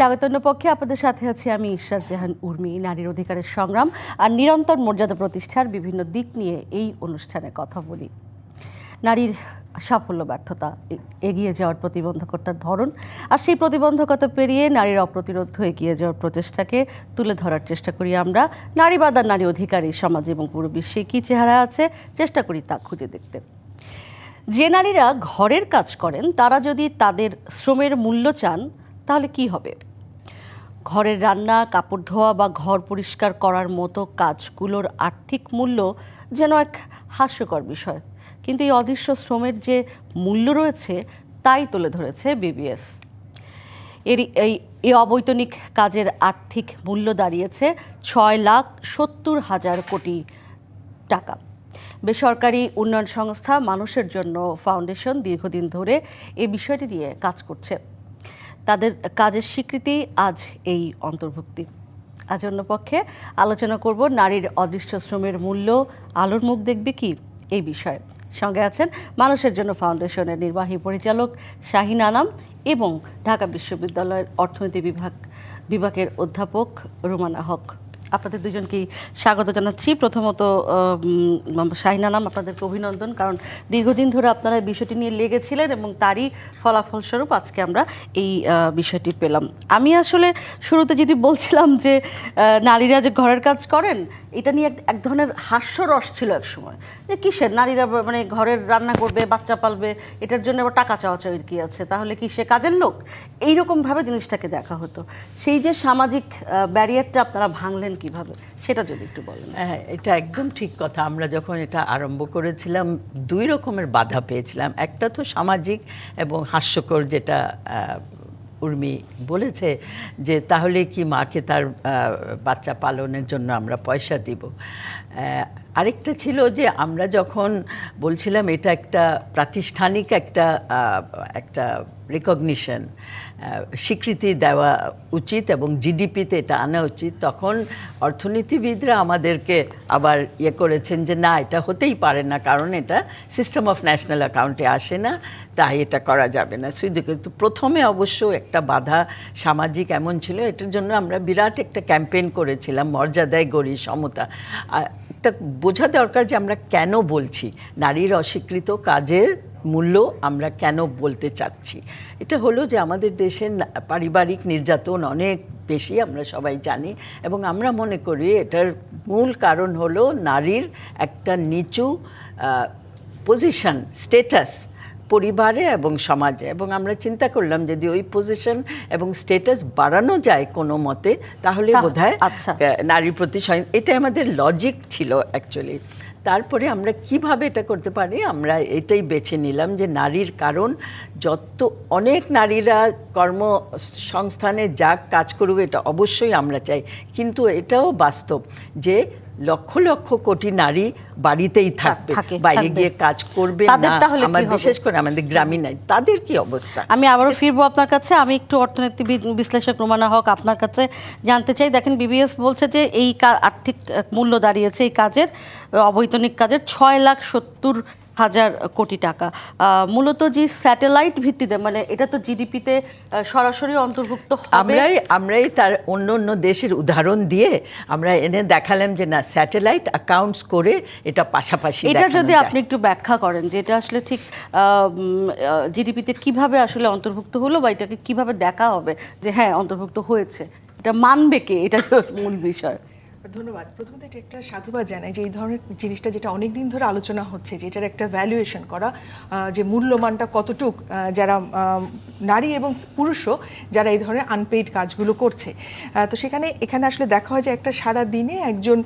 স্বাগতন্য পক্ষে। আপনাদের সাথে আছি আমি ঈশ্বর জাহান উর্মি, নারীর অধিকারের সংগ্রাম আর নিরন্তর মর্যাদা প্রতিষ্ঠার বিভিন্ন দিক নিয়ে এই অনুষ্ঠানে কথা বলি। নারীর সাফল্য, ব্যর্থতা এগিয়ে যাওয়ার প্রতিবন্ধকতার ধরন আর সেই প্রতিবন্ধকতা পেরিয়ে নারীর অপ্রতিরোধ এগিয়ে যাওয়ার প্রচেষ্টাকে তুলে ধরার চেষ্টা করি আমরা। নারীবাদ আর নারী অধিকার এই সমাজ এবং পুরো বিশ্বে কী চেহারা আছে চেষ্টা করি তা খুঁজে দেখতে। যে নারীরা ঘরের কাজ করেন, তারা যদি তাদের শ্রমের মূল্য চান তাহলে কি হবে? ঘরের রান্না, কাপড় ধোয়া বা ঘর পরিষ্কার করার মতো কাজগুলোর আর্থিক মূল্য যেন এক হাস্যকর বিষয়। কিন্তু এই অদৃশ্য শ্রমের যে মূল্য রয়েছে, তাই তুলে ধরেছে বিবিএস। এর এই এই অবৈতনিক কাজের আর্থিক মূল্য দাঁড়িয়েছে ছয় লাখ সত্তর হাজার কোটি টাকা। বেসরকারি উন্নয়ন সংস্থা মানুষের জন্য ফাউন্ডেশন দীর্ঘদিন ধরে এ বিষয়টি নিয়ে কাজ করছে। তাদের কাজের স্বীকৃতি আজ এই অন্তর্ভুক্তি। আজ অন্য পক্ষে আলোচনা করব নারীর অদৃশ্য শ্রমের মূল্য, আলোর মুখ দেখবে কি এই বিষয়ে। সঙ্গে আছেন মানুষের জন্য ফাউন্ডেশনের নির্বাহী পরিচালক শাহিন আনাম এবং ঢাকা বিশ্ববিদ্যালয়ের অর্থনীতি বিভাগ বিভাগের অধ্যাপক রুমানা হক। আপনাদের দুজনকেই স্বাগত জানাচ্ছি। প্রথমত শাহিনা নাম, আপনাদেরকে অভিনন্দন, কারণ দীর্ঘদিন ধরে আপনারা এই বিষয়টি নিয়ে লেগেছিলেন এবং তারই ফলাফলস্বরূপ আজকে আমরা এই বিষয়টি পেলাম। আমি আসলে শুরুতে যেটি বলছিলাম যে নারীরা যে ঘরের কাজ করেন এটা নিয়ে এক- ধরনের হাস্যরস ছিল এক সময়। যে কিসের? নারীরা মানে ঘরের রান্না করবে, বাচ্চা পালবে, এটার জন্য আবার টাকা চাওয়া চাওয়ির কি আছে? তাহলে কি সে কাজের লোক? এইরকমভাবে জিনিসটাকে দেখা হতো। সেই যে সামাজিক ব্যারিয়ারটা আপনারা ভাঙলেন কীভাবে? সেটা যদি একটু বলেন। হ্যাঁ এটা একদম ঠিক কথা। আমরা যখন এটা আরম্ভ করেছিলাম, দুই রকমের বাধা পেয়েছিলাম। একটা তো সামাজিক এবং হাস্যকর যেটা উর্মি বলেছে যে তাহলে কি মাকে তার বাচ্চা পালনের জন্য আমরা পয়সা দিব? আরেকটা ছিল যে আমরা যখন বলছিলাম এটা একটা প্রাতিষ্ঠানিক একটা একটা রেকগনিশন স্বীকৃতি দেওয়া উচিত এবং জিডিপিতে এটা আনা উচিত, তখন অর্থনীতিবিদরা আমাদেরকে আবার ইয়ে করেছেন যে না, এটা হতেই পারে না, কারণ এটা সিস্টেম অফ ন্যাশনাল অ্যাকাউন্টে আসে না, তাই এটা করা যাবে না। শুধু কিন্তু প্রথমে অবশ্য একটা বাধা সামাজিক এমন ছিল, এটার জন্য আমরা বিরাট একটা ক্যাম্পেইন করেছিলাম, মর্যাদায় গড়ি, সমতা। একটা বোঝা দরকার যে আমরা কেন বলছি, নারীর অস্বীকৃত কাজের মূল্য আমরা কেন বলতে চাচ্ছি? এটা হলো যে আমাদের দেশের পারিবারিক নির্যাতন অনেক বেশি আমরা সবাই জানি এবং আমরা মনে করি এটার মূল কারণ হলো নারীর একটা নিচু পজিশন স্টেটাস পরিবারে এবং সমাজে। এবং আমরা চিন্তা করলাম যদি ওই পজিশন এবং স্টেটাস বাড়ানো যায় কোনো মতে তাহলে বোধ হয় আচ্ছা। নারীর প্রতি সহায়- এটা আমাদের লজিক ছিল অ্যাকচুয়ালি তারপরে আমরা কীভাবে এটা করতে পারি, আমরা এটাই বেছে নিলাম যে নারীর কারণ, যত অনেক নারীরা কর্মসংস্থানে যা কাজ করুক, এটা অবশ্যই আমরা চাই। কিন্তু এটাও বাস্তব যে লক্ষ লক্ষ কোটি নারী বাড়িতেই থাকবে বাইরে গিয়ে কাজ করবে না। তাহলে আমার বিশেষ করে আমাদের গ্রামীণ নারী তাদের কি অবস্থা? আমি আবারও ফিরবো আপনার কাছে। আমি একটু অর্থনীতিবিদ বিশ্লেষক রোমানা হক আপনার কাছে জানতে চাই। দেখেন বিবিএস বলছে যে এই আর্থিক মূল্য দাঁড়িয়েছে এই কাজের অবৈতনিক কাজের ছয় লাখ সত্তর হাজার কোটি টাকা। মূলত যে স্যাটেলাইট ভিত্তিতে মানে এটা তো জিডিপিতে সরাসরি অন্তর্ভুক্ত আমরাই আমরাই তার অন্য অন্য দেশের উদাহরণ দিয়ে আমরা এনে দেখালাম যে না স্যাটেলাইট অ্যাকাউন্টস করে এটা পাশাপাশি এটা যদি আপনি একটু ব্যাখ্যা করেন যে এটা আসলে ঠিক জিডিপিতে কীভাবে আসলে অন্তর্ভুক্ত হলো বা এটাকে কীভাবে দেখা হবে যে হ্যাঁ অন্তর্ভুক্ত হয়েছে? এটা মানবে কে? এটা মূল বিষয়। ধন্যবাদ। প্রথমত এটা একটা সাধুবাদ জানাই যে এই ধরনের জিনিসটা যেটা অনেক দিন ধরে আলোচনা হচ্ছে, যে এটার একটা ভ্যালুয়েশন করা যে মূল্যমানটা কতটুক যারা নারী এবং পুরুষও যারা এই ধরনের আনপেইড কাজগুলো করছে। তো সেখানে এখানে আসলে দেখা হয় যে একটা সারা দিনে একজন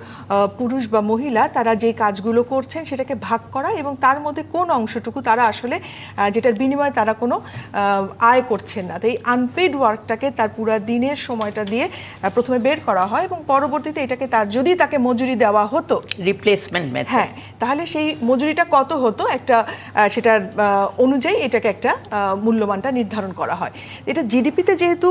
পুরুষ বা মহিলা তারা যে কাজগুলো করছেন সেটাকে ভাগ করা এবং তার মধ্যে কোন অংশটুকু তারা আসলে যেটার বিনিময়ে তারা কোনো আয় করছেন না। তো এই আনপেইড ওয়ার্কটাকে তার পুরা দিনের সময়টা দিয়ে প্রথমে বের করা হয় এবং পরবর্তীতে এটাকে তার যদি তাকে মজুরি দেওয়া হতো। রিপ্লেসমেন্ট মেথড হ্যাঁ তাহলে সেই মজুরিটা কত হতো? একটা সেটার অনুযায়ী এটাকে একটা মূল্যবানটা মূল্যমানটা নির্ধারণ করা হয়। এটা জিডিপিতে যেহেতু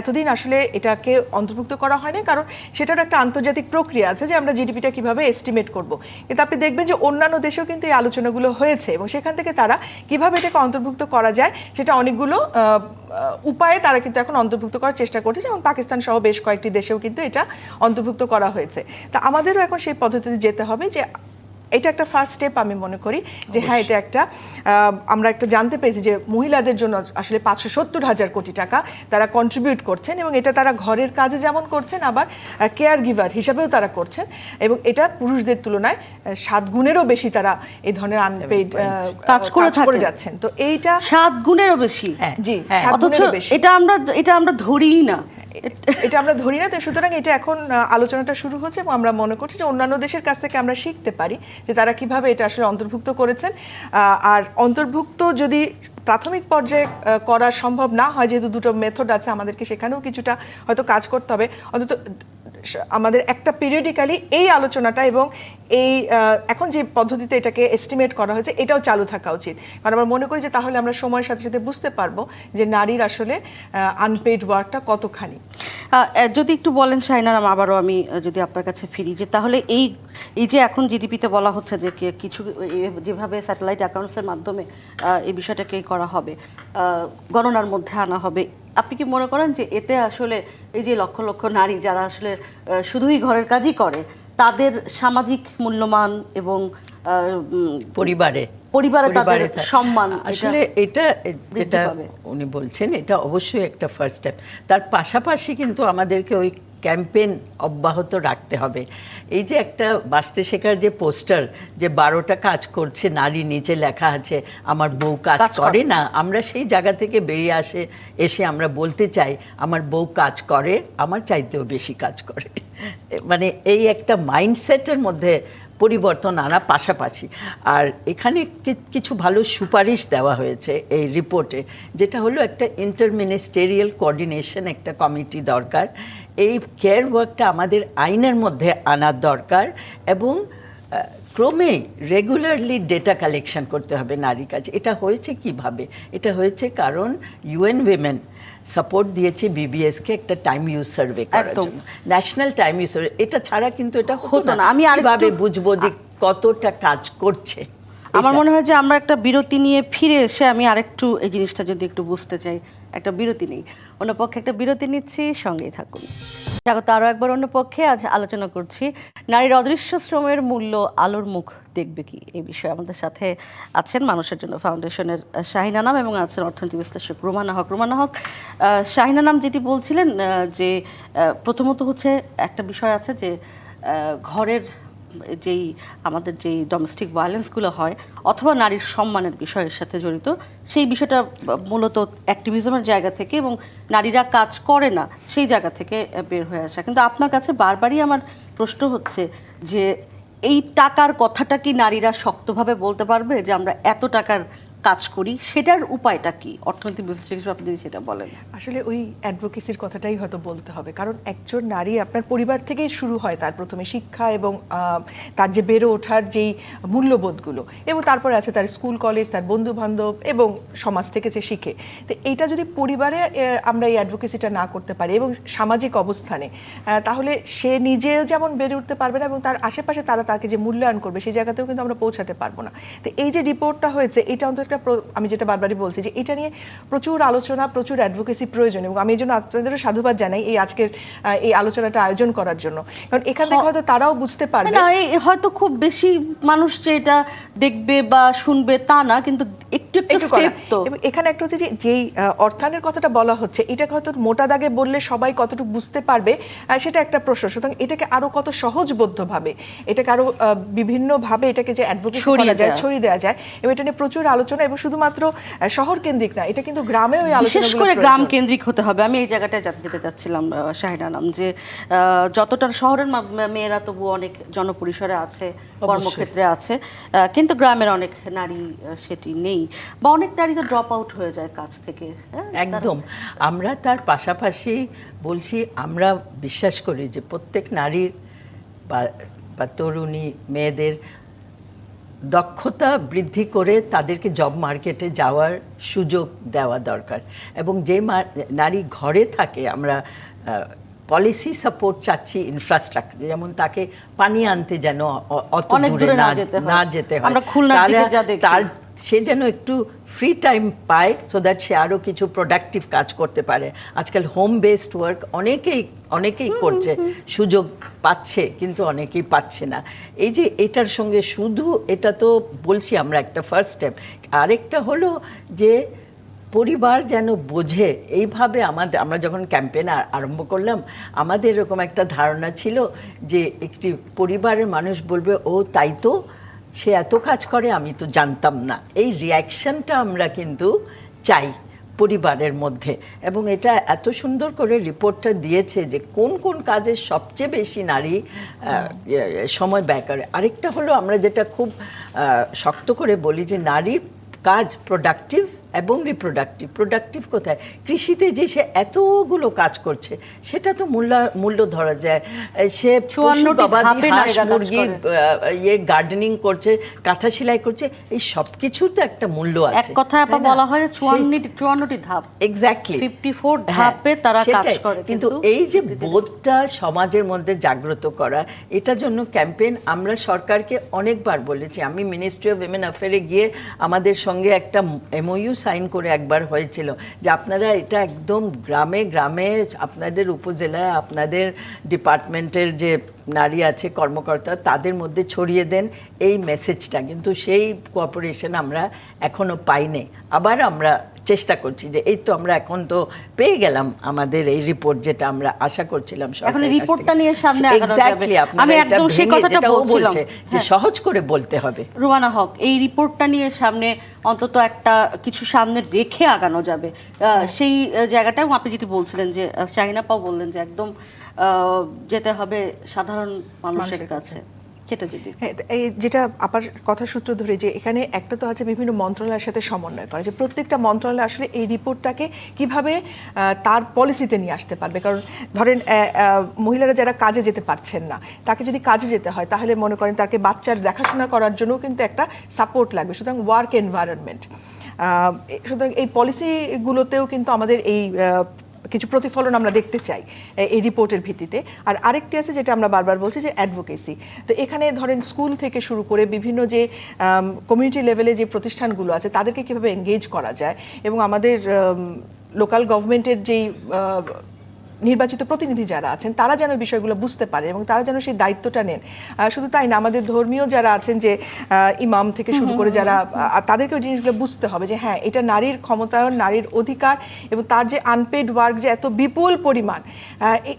এতদিন আসলে এটাকে অন্তর্ভুক্ত করা হয়নি, কারণ সেটার একটা আন্তর্জাতিক প্রক্রিয়া আছে যে আমরা জিডিপিটা কীভাবে এস্টিমেট করব। কিন্তু আপনি দেখবেন যে অন্যান্য দেশেও কিন্তু এই আলোচনাগুলো হয়েছে এবং সেখান থেকে তারা কীভাবে এটাকে অন্তর্ভুক্ত করা যায় সেটা অনেকগুলো উপায়ে তারা কিন্তু এখন অন্তর্ভুক্ত করার চেষ্টা করছে। যেমন পাকিস্তান সহ বেশ কয়েকটি দেশেও কিন্তু এটা অন্তর্ভুক্ত করা হয়েছে। তা আমাদেরও এখন সেই পদ্ধতিতে যেতে হবে যে এটা একটা ফার্স্ট স্টেপ আমি মনে করি যে হ্যাঁ এটা একটা আহ, আমরা একটা জানতে পেরেছি যে মহিলাদের জন্য আসলে পাঁচশো সত্তর হাজার কোটি টাকা তারা কন্ট্রিবিউট করছেন এবং এটা তারা ঘরের কাজে যেমন করছেন আবার কেয়ার গিভার হিসাবেও তারা করছেন এবং এটা পুরুষদের তুলনায় সাত গুণেরও বেশি তারা এই ধরনের আনপেইড কাজ করে করে যাচ্ছেন। তো এইটা সাত গুণেরও বেশি। হ্যাঁ, জি হ্যাঁ। সাত অথচ গুণেরও বেশি। এটা আমরা এটা আমরা ধরিই না। এটা আমরা ধরি না, তো সুতরাং এটা এখন আলোচনাটা শুরু হচ্ছে এবং আমরা মনে করছি যে অন্যান্য দেশের কাছ থেকে আমরা শিখতে পারি যে তারা কীভাবে এটা আসলে অন্তর্ভুক্ত করেছেন। আর অন্তর্ভুক্ত যদি প্রাথমিক পর্যায়ে করা সম্ভব না হয়, যেহেতু দুটো মেথড আছে, আমাদেরকে সেখানেও কিছুটা হয়তো কাজ করতে হবে। অন্তত আমাদের একটা পিরিয়ডিক্যালি এই আলোচনাটা এবং এই এখন যে পদ্ধতিতে এটাকে এস্টিমেট করা হয়েছে, এটাও চালু থাকা উচিত। কারণ আমরা মনে করি যে তাহলে আমরা সময়ের সাথে সাথে বুঝতে পারব যে নারীর আসলে আনপেইড ওয়ার্কটা কতখানি। যদি একটু বলেন শাইনারাম, আবারও আমি যদি আপনার কাছে ফিরি, যে তাহলে এই এই যে এখন জিডিপিতে বলা হচ্ছে যে কিছু যেভাবে স্যাটেলাইট অ্যাকাউন্টসের মাধ্যমে এই বিষয়টাকে করা হবে গণনার মধ্যে আনা হবে, আপনি কি মনে করেন যে এতে আসলে এই যে লক্ষ লক্ষ নারী যারা আসলে শুধুই ঘরের কাজই করে তাদের সামাজিক মূল্যমান এবং পরিবারে। পরিবারে তাদের সম্মান আসলে এটা যেটা উনি বলছেন এটা অবশ্যই একটা ফার্স্ট স্টেপ তার পাশাপাশি কিন্তু আমাদেরকে ওই ক্যাম্পেইন অব্যাহত রাখতে হবে। এই যে একটা বাঁচতে শেখার যে পোস্টার যে বারোটা কাজ করছে নারী নিচে লেখা আছে আমার বউ কাজ করে। না। আমরা সেই জায়গা থেকে বেরিয়ে আসে এসে আমরা বলতে চাই আমার বউ কাজ করে আমার চাইতেও বেশি কাজ করে। মানে এই একটা মাইন্ডসেটের মধ্যে পরিবর্তন আনা পাশাপাশি। আর এখানে কিছু ভালো সুপারিশ দেওয়া হয়েছে এই রিপোর্টে যেটা হলো একটা ইন্টারমিনিস্টেরিয়াল কোঅর্ডিনেশন একটা কমিটি দরকার। এই কেয়ার ওয়ার্কটা আমাদের আইনের মধ্যে আনার দরকার এবং ক্রমে রেগুলারলি ডেটা কালেকশন করতে হবে নারীর কাছে। এটা হয়েছে কীভাবে? এটা হয়েছে কারণ ইউএন উইমেন সাপোর্ট দিয়েছে বিবিএসকে একটা টাইম ইউজ সার্ভে করার জন্য। ন্যাশনাল টাইম ইউজ সার্ভে এটা ছাড়া কিন্তু এটা হতো না। আমি কীভাবে বুঝব যে কতটা কাজ করছে আমার মনে হয় যে আমরা একটা বিরতি নিয়ে ফিরে এসে আমি আরেকটু এই জিনিসটা যদি একটু বুঝতে চাই। একটা বিরতি নেই। অন্য পক্ষে একটা বিরতি নিচ্ছি, সঙ্গেই থাকুন। স্বাগত আরও একবার অন্য পক্ষে। আজ আলোচনা করছি, নারীর অদৃশ্য শ্রমের মূল্য আলোর মুখ দেখবে কি? এই বিষয়ে আমাদের সাথে আছেন মানুষের জন্য ফাউন্ডেশনের শাহিনা নাম এবং আছেন অর্থনীতি বিশ্লেষক রুমানা হক। রুমানা হক শাহিনা নাম যেটি বলছিলেন যে প্রথমত হচ্ছে একটা বিষয় আছে যে ঘরের যেই আমাদের যেই ডোমেস্টিক ভায়োলেন্সগুলো হয়, অথবা নারীর সম্মানের বিষয়ের সাথে জড়িত, সেই বিষয়টা মূলত অ্যাক্টিভিজমের জায়গা থেকে এবং নারীরা কাজ করে না, সেই জায়গা থেকে বের হয়ে আসা। কিন্তু আপনার কাছে বারবারই আমার প্রশ্ন হচ্ছে যে, এই টাকার কথাটা কি নারীরা শক্তভাবে বলতে পারবে যে, আমরা এত টাকার কাজ করি, সেটার উপায়টা কি? অর্থনৈতিক বিশ্লেষক হিসেবে আপনি যদি সেটা বলেন। আসলে ওই অ্যাডভোকেসির কথাটাই হয়তো বলতে হবে। কারণ একজন নারী আপনার পরিবার থেকেই শুরু হয় তার প্রথমে শিক্ষা এবং তার যে বেড়ে ওঠার যেই মূল্যবোধগুলো এবং তারপরে আছে তার স্কুল, কলেজ, তার বন্ধু বান্ধব এবং সমাজ থেকে যে শিখে। তো এইটা যদি পরিবারে আমরা এই অ্যাডভোকেসিটা না করতে পারি এবং সামাজিক অবস্থানে তাহলে সে নিজেও যেমন বেড়ে উঠতে পারবে না এবং তার আশেপাশে তারা তাকে যে মূল্যায়ন করবে সেই জায়গাতেও কিন্তু আমরা পৌঁছাতে পারব না। তো এই যে রিপোর্টটা হয়েছে, এটা অন্তত একটা আমি যেটা বারবারই বলছি যে এটা নিয়ে প্রচুর আলোচনা প্রচুর অ্যাডভোকেসি প্রয়োজন এবং আমি এই জন্য আপনাদেরও সাধুবাদ জানাই এই আজকের এই আলোচনাটা আয়োজন করার জন্য। কারণ এখান থেকে হয়তো তারাও বুঝতে পারবে। না হয়তো খুব বেশি মানুষ যে এটা দেখবে বা শুনবে তা না কিন্তু একটু একটু স্টেপ তো। এখানে একটা হচ্ছে যে যেই অর্থায়নের কথাটা বলা হচ্ছে এটাকে হয়তো মোটা দাগে বললে সবাই কতটুকু বুঝতে পারবে সেটা একটা প্রশ্ন। সুতরাং এটাকে আরও কত সহজবোধ্য ভাবে এটাকে আরও বিভিন্ন ভাবে এটাকে যে অ্যাডভোকেট করা যায় ছড়িয়ে দেওয়া যায় এবং এটা নিয়ে প্রচুর আলোচনা এবং শুধুমাত্র শহর কেন্দ্রিক না এটা কিন্তু গ্রামেও বিশেষ করে গ্রাম কেন্দ্রিক হতে হবে। আমি এই জায়গাটায় যেতে চাচ্ছিলাম আহ, শাহিনা নাম যে যতটা শহরের মেয়েরা তবু অনেক জনপরিসরে আছে কর্মক্ষেত্রে আছে আহ, কিন্তু গ্রামের অনেক নারী সেটি নেই বা অনেক নারী তো ড্রপ আউট হয়ে যায় কাজ থেকে হ্যাঁ? একদম। আমরা তার পাশাপাশি বলছি আমরা বিশ্বাস করি যে প্রত্যেক নারীর বা বা তরুণী মেয়েদের দক্ষতা বৃদ্ধি করে তাদেরকে জব মার্কেটে যাওয়ার সুযোগ দেওয়া দরকার। এবং যে নারী ঘরে থাকে আমরা পলিসি সাপোর্ট চাচ্ছি ইনফ্রাস্ট্রাকচার যেমন তাকে পানি আনতে যেন অত দূরে না যেতে হয়। তার সে যেন একটু ফ্রি টাইম পায় সো দ্যাট সে আরও কিছু প্রোডাক্টিভ কাজ করতে পারে। আজকাল হোম বেসড ওয়ার্ক অনেকেই অনেকেই করছে। সুযোগ পাচ্ছে কিন্তু অনেকেই পাচ্ছে না। এই যে এটার সঙ্গে শুধু এটা তো বলছি আমরা একটা ফার্স্ট স্টেপ আরেকটা হলো যে পরিবার যেন বোঝে। এইভাবে আমাদের আমরা যখন ক্যাম্পেন আরম্ভ করলাম আমাদের এরকম একটা ধারণা ছিল যে একটি পরিবারের মানুষ বলবে ও তাই তো সে এত কাজ করে আমি তো জানতাম না। এই রিয়াকশনটা আমরা কিন্তু চাই পরিবারের মধ্যে। এবং এটা এত সুন্দর করে রিপোর্টটা দিয়েছে যে কোন কোন কাজে সবচেয়ে বেশি নারী ইয়ে, সময় ব্যয় করে। আরেকটা হলো আমরা যেটা খুব শক্ত করে বলি যে নারীর কাজ প্রোডাক্টিভ এবং রিপ্রোডাক্টিভ প্রোডাক্টিভ কোথায়? কৃষিতে যে সে এতগুলো কাজ করছে সেটা তো মূল্য মূল্য ধরা যায়। সে মুরগি ইয়ে গার্ডেনিং করছে কাঁথা সেলাই করছে এই সব কিছুর তো একটা মূল্য এক আছে কথায় আপা বলা হয় চুয়ান্নটি চুয়ান্নটি ধাপ। এক্স্যাক্টলি 54 ধাপে তারা কাজ করে, কিন্তু এই যে বোধটা সমাজের মধ্যে জাগ্রত করা এটার জন্য ক্যাম্পেইন আমরা সরকারকে অনেকবার বলেছি। আমি মিনিস্ট্রি অফ উইমেন অ্যাফেয়ারে গিয়ে আমাদের সঙ্গে একটা এমওইউ সাইন করে একবার হয়েছিল যে আপনারা এটা একদম গ্রামে গ্রামে আপনাদের উপজেলায় আপনাদের ডিপার্টমেন্টের যে নারী আছে, কর্মকর্তা, তাদের মধ্যে ছড়িয়ে দেন এই মেসেজটা কিন্তু সেই কোঅপারেশন আমরা এখনও পাইনি। আবার আমরা চেষ্টা করছি যে এই তো আমরা এখন তো পেয়ে গেলাম আমাদের এই রিপোর্ট যেটা আমরা আশা করছিলাম এখন রিপোর্টটা নিয়ে সামনে আমি একদম সেই কথাটা বলছিলাম। যে হ্যাঁ। সহজ করে বলতে হবে। রুমানা হক এই রিপোর্টটা নিয়ে সামনে অন্তত একটা কিছু সামনে রেখে আগানো যাবে। আহ, সেই জায়গাটাও আপনি যেটি বলছিলেন যে শাহিনাপাও বললেন যে একদম আহ, যেতে হবে সাধারণ মানুষের কাছে। সেটা যদি। হ্যাঁ, এই যেটা আপার কথা সূত্র ধরে যে এখানে একটা তো আছে বিভিন্ন মন্ত্রণালয়ের সাথে সমন্বয় করা যে প্রত্যেকটা মন্ত্রণালয় আসলে এই রিপোর্টটাকে কীভাবে তার পলিসিতে নিয়ে আসতে পারবে। কারণ ধরেন মহিলারা যারা কাজে যেতে পারছেন না তাকে যদি কাজে যেতে হয় তাহলে মনে করেন তাকে বাচ্চার দেখাশোনা করার জন্য কিন্তু একটা সাপোর্ট লাগবে। সুতরাং ওয়ার্ক এনভায়রনমেন্ট সুতরাং এই পলিসিগুলোতেও কিন্তু আমাদের এই কিছু প্রতিফলন আমরা দেখতে চাই এই রিপোর্টের ভিত্তিতে। আর আরেকটি আছে যেটা আমরা বারবার বলছি যে অ্যাডভোকেসি তো এখানে ধরেন স্কুল থেকে শুরু করে বিভিন্ন যে কমিউনিটি লেভেলে যে প্রতিষ্ঠানগুলো আছে, তাদেরকে কীভাবে এঙ্গেজ করা যায়? এবং আমাদের লোকাল গভর্নমেন্টের যেই নির্বাচিত প্রতিনিধি যারা আছেন তারা যেন বিষয়গুলো বুঝতে পারে এবং তারা যেন সেই দায়িত্বটা নেন। শুধু তাই না আমাদের ধর্মীয় যারা আছেন যে ইমাম থেকে শুরু করে যারা আহ, তাদেরকেও জিনিসগুলো বুঝতে হবে যে হ্যাঁ এটা নারীর ক্ষমতায়ন নারীর অধিকার এবং তার যে আনপেড ওয়ার্ক যে এত বিপুল পরিমাণ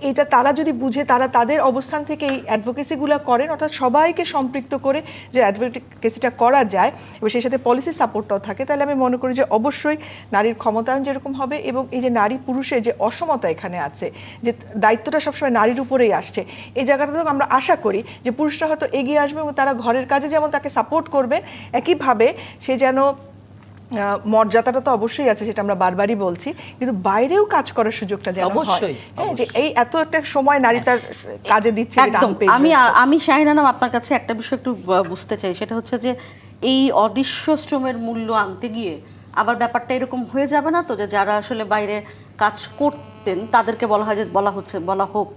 এটা তারা যদি বুঝে তারা তাদের অবস্থান থেকে এই অ্যাডভোকেসিগুলো করেন অর্থাৎ সবাইকে সম্পৃক্ত করে যে অ্যাডভোকেসিটা করা যায় এবং সেই সাথে পলিসি সাপোর্টটাও থাকে তাহলে আমি মনে করি যে অবশ্যই নারীর ক্ষমতায়ন যেরকম হবে এবং এই যে নারী পুরুষের যে অসমতা এখানে আছে যে দায়িত্বটা সবসময় নারীর উপরেই আসছে। এই জায়গাটাতেও আমরা আশা করি যে পুরুষরা হয়তো এগিয়ে আসবে এবং তারা ঘরের কাজে যেমন তাকে সাপোর্ট করবেন একইভাবে সে যেন মর্যাদাটা তো অবশ্যই আছে সেটা আমরা বারবারই বলছি কিন্তু বাইরেও কাজ করার সুযোগটা যেন অবশ্যই, হ্যাঁ, যে এই এত একটা সময় নারী তার কাজে দিচ্ছে আমি। আমি শাহিনানাম আপনার কাছে একটা বিষয় একটু বুঝতে চাই সেটা হচ্ছে যে এই অদৃশ্য শ্রমের মূল্য আনতে গিয়ে আবার ব্যাপারটা এরকম হয়ে যাবে না তো যে যারা আসলে বাইরে কাজ করতেন তাদেরকে বলা হয় যে বলা হচ্ছে বলা হোক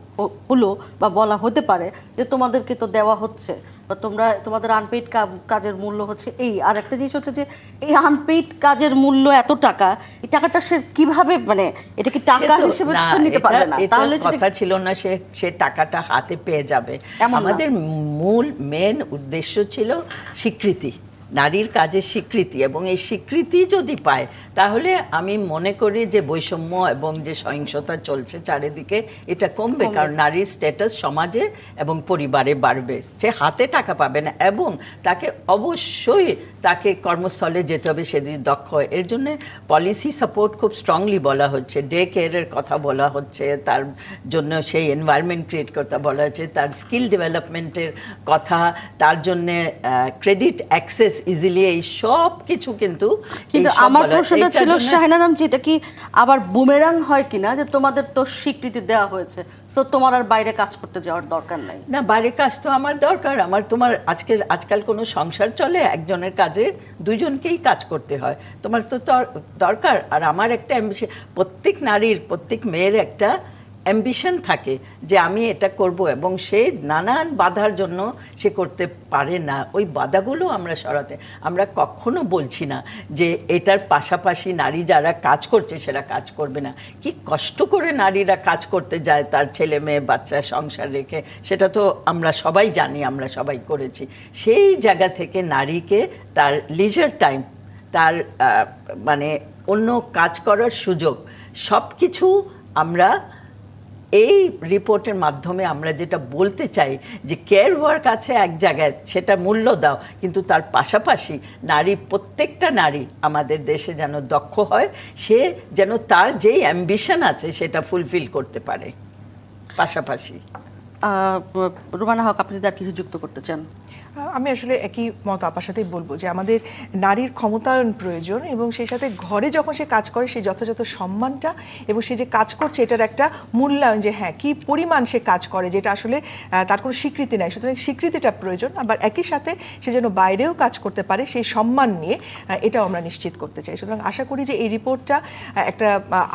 হলো বা বলা হতে পারে যে তোমাদেরকে তো দেওয়া হচ্ছে বা তোমরা তোমাদের আনপেইড কাজের মূল্য হচ্ছে এই। আর একটা জিনিস হচ্ছে যে এই আনপেইড কাজের মূল্য এত টাকা এই টাকাটা সে কীভাবে মানে এটা কি টাকা হিসেবে নিতে পারবে না? তাহলে কথা ছিল না সে সে টাকাটা হাতে পেয়ে যাবে। আমাদের মূল মেন উদ্দেশ্য ছিল স্বীকৃতি। নারীর কাজের স্বীকৃতি এবং এই স্বীকৃতি যদি পায় তাহলে আমি মনে করি যে বৈষম্য এবং যে সহিংসতা চলছে চারিদিকে এটা কমবে। কারণ নারীর স্ট্যাটাস সমাজে এবং পরিবারে বাড়বে। সে হাতে টাকা পাবে না এবং তাকে অবশ্যই তাকে কর্মস্থলে যেতে হবে সেদিন দক্ষ হয়। এর জন্য পলিসি সাপোর্ট খুব স্ট্রংলি বলা হচ্ছে। ডে কেয়ারের কথা বলা হচ্ছে তার জন্য সেই এনভায়রনমেন্ট ক্রিয়েট করতে বলা হচ্ছে তার স্কিল ডেভেলপমেন্টের কথা তার জন্যে ক্রেডিট অ্যাক্সেস ইজিলি এই সব কিছু কিন্তু কিন্তু আমার প্রশ্নটা ছিল শাহিনারাম জি এটা কি আবার বুমেরাং হয় কিনা যে তোমাদের তো স্বীকৃতি দেওয়া হয়েছে? তো তোমার আর বাইরে কাজ করতে যাওয়ার দরকার নাই। না বাইরে কাজ তো আমার দরকার। আমার তোমার আজকে আজকাল কোনো সংসার চলে একজনের কাজে দুজনকেই কাজ করতে হয়। তোমার তো দরকার। আর আমার একটা প্রত্যেক নারীর প্রত্যেক মেয়ের একটা অ্যাম্বিশন থাকে যে আমি এটা করব এবং সে নানান বাধার জন্য সে করতে পারে না। ওই বাধাগুলো আমরা সরাতে, আমরা কখনো বলছি না যে এটার পাশাপাশি নারী যারা কাজ করছে সেটা কাজ করবে না। কি কষ্ট করে নারীরা কাজ করতে যায় তার ছেলে মেয়ে বাচ্চা সংসার রেখে, সেটা তো আমরা সবাই জানি, আমরা সবাই করেছি। সেই জায়গা থেকে নারীকে তার লিজার টাইম তার মানে অন্য কাজ করার সুযোগ সব কিছু আমরা এই রিপোর্টের মাধ্যমে আমরা যেটা বলতে চাই যে কেয়ার ওয়ার্ক আছে এক জায়গায়, সেটা মূল্য দাও, কিন্তু তার পাশাপাশি নারী, প্রত্যেকটা নারী আমাদের দেশে যেন দক্ষ হয়, সে যেন তার যেই অ্যাম্বিশন আছে সেটা ফুলফিল করতে পারে। পাশাপাশি। রুমানা হক, আপনি তার কিছু যুক্ত করতে চান। আমি আসলে একই মত আপার সাথেই বলব যে আমাদের নারীর ক্ষমতায়ন প্রয়োজন এবং সেই সাথে ঘরে যখন সে কাজ করে সেই যথাযথ সম্মানটা এবং সে যে কাজ করছে, এটার একটা মূল্যায়ন যে হ্যাঁ কি পরিমাণ সে কাজ করে যেটা আসলে তার কোনো স্বীকৃতি নাই। সুতরাং স্বীকৃতিটা প্রয়োজন। আবার একই সাথে সে যেন বাইরেও কাজ করতে পারে, সেই সম্মান নিয়ে এটাও আমরা নিশ্চিত করতে চাই। সুতরাং আশা করি যে এই রিপোর্টটা একটা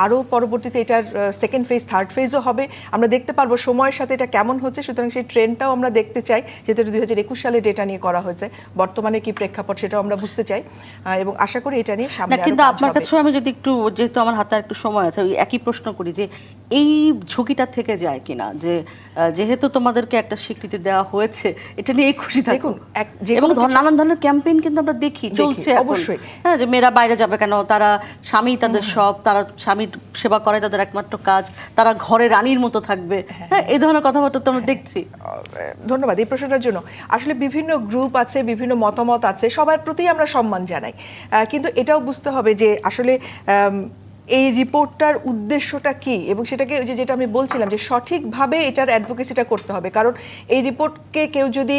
আরও পরবর্তীতে এটার সেকেন্ড ফেজ থার্ড ফেজও হবে। আমরা দেখতে পারব সময়ের সাথে এটা কেমন হচ্ছে। সুতরাং সেই ট্রেন্ডটাও আমরা দেখতে চাই। যেটা দুই হাজার একুশ সালে ডেটা নিয়ে করা হয়েছে। বর্তমানে কি প্রেক্ষাপট সেটাও আমরা বুঝতে চাই এবং আশা করি এটা নিয়ে সামনে কিন্তু আপনার কাছে আমি যদি একটু যেহেতু আমার হাতে একটু সময় আছে ওই একই প্রশ্ন করি যে এই ঝুঁকিটা থেকে যায় কিনা? যে যেহেতু তোমাদেরকে একটা স্বীকৃতি দেওয়া হয়েছে এটা নিয়ে খুশি থাকুন এবং নানান ধরনের ক্যাম্পেইন কিন্তু আমরা দেখি চলছে অবশ্যই। হ্যাঁ যে মেয়েরা বাইরে যাবে কেন? তারা স্বামী তাদের সব তারা স্বামীর সেবা করে তাদের একমাত্র কাজ তারা ঘরে রানীর মতো থাকবে। হ্যাঁ। এই ধরনের কথাবার্তা তো আমরা দেখছি। ধন্যবাদ এই প্রশ্নটার জন্য। আসলে বিভিন্ন গ্রুপ আছে বিভিন্ন মতামত আছে সবার প্রতি আমরা সম্মান জানাই। কিন্তু এটাও বুঝতে হবে যে আসলে এই রিপোর্টটার উদ্দেশ্যটা কি? এবং সেটাকে ওই যে যেটা আমি বলছিলাম যে সঠিকভাবে এটার অ্যাডভোকেসিটা করতে হবে। কারণ এই রিপোর্টকে কেউ যদি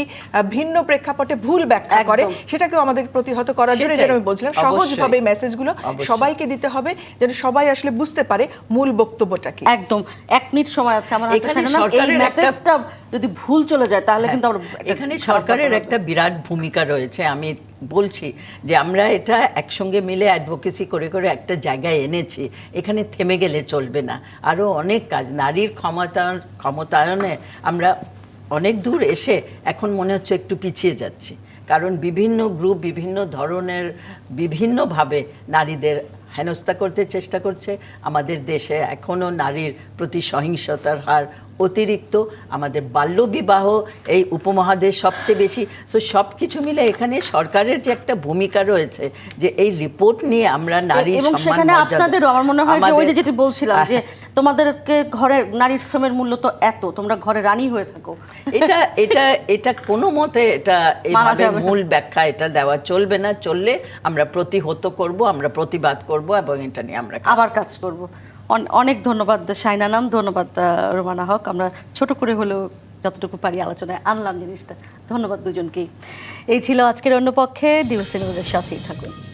ভিন্ন প্রেক্ষাপটে ভুল ব্যাখ্যা করে সেটাকেও আমাদের প্রতিহত করার জন্য যেটা আমি বলছিলাম সহজভাবে মেসেজগুলো সবাইকে দিতে হবে যেন সবাই আসলে বুঝতে পারে মূল বক্তব্যটা কি। একদম। এক মিনিট সময় আছে আমার এখানে সরকারের যদি ভুল চলে যায় তাহলে কিন্তু আমরা এখানে সরকারের একটা বিরাট ভূমিকা রয়েছে আমি বলছি যে আমরা এটা একসঙ্গে মিলে অ্যাডভোকেসি করে করে একটা জায়গায় এনেছি এখানে থেমে গেলে চলবে না। আরও অনেক কাজ নারীর ক্ষমতায়ন ক্ষমতায়নে আমরা অনেক দূর এসে এখন মনে হচ্ছে একটু পিছিয়ে যাচ্ছি। কারণ বিভিন্ন গ্রুপ বিভিন্ন ধরনের বিভিন্নভাবে নারীদের হেনস্থা করতে চেষ্টা করছে। আমাদের দেশে এখনও নারীর প্রতি সহিংসতার হার অতিরিক্ত আমাদের বাল্যবিবাহ এই উপমহাদেশ সবচেয়ে বেশি। সো সব কিছু মিলে এখানে সরকারের যে একটা ভূমিকা রয়েছে যে এই রিপোর্ট নিয়ে আমরা সম্মান সেখানে আপনাদেরও আমার মনে হয় যে ওই যে যেটি বলছিলাম যে তোমাদেরকে ঘরের নারীর শ্রমের মূল্য তো এত তোমরা ঘরে রানী হয়ে থাকো। এটা এটা এটা কোনো মতে এটা এইভাবে মূল ব্যাখ্যা এটা দেওয়া চলবে না। চললে আমরা প্রতিহত করব আমরা প্রতিবাদ করব এবং এটা নিয়ে আমরা আবার কাজ করব। অনেক ধন্যবাদ শাইনা নাম, ধন্যবাদ রোমানা হক। আমরা ছোট করে হলেও যতটুকু পারি আলোচনায় আনলাম জিনিসটা। ধন্যবাদ দুজনকেই। এই ছিল আজকের অন্য পক্ষে দিবস সাথেই থাকুন।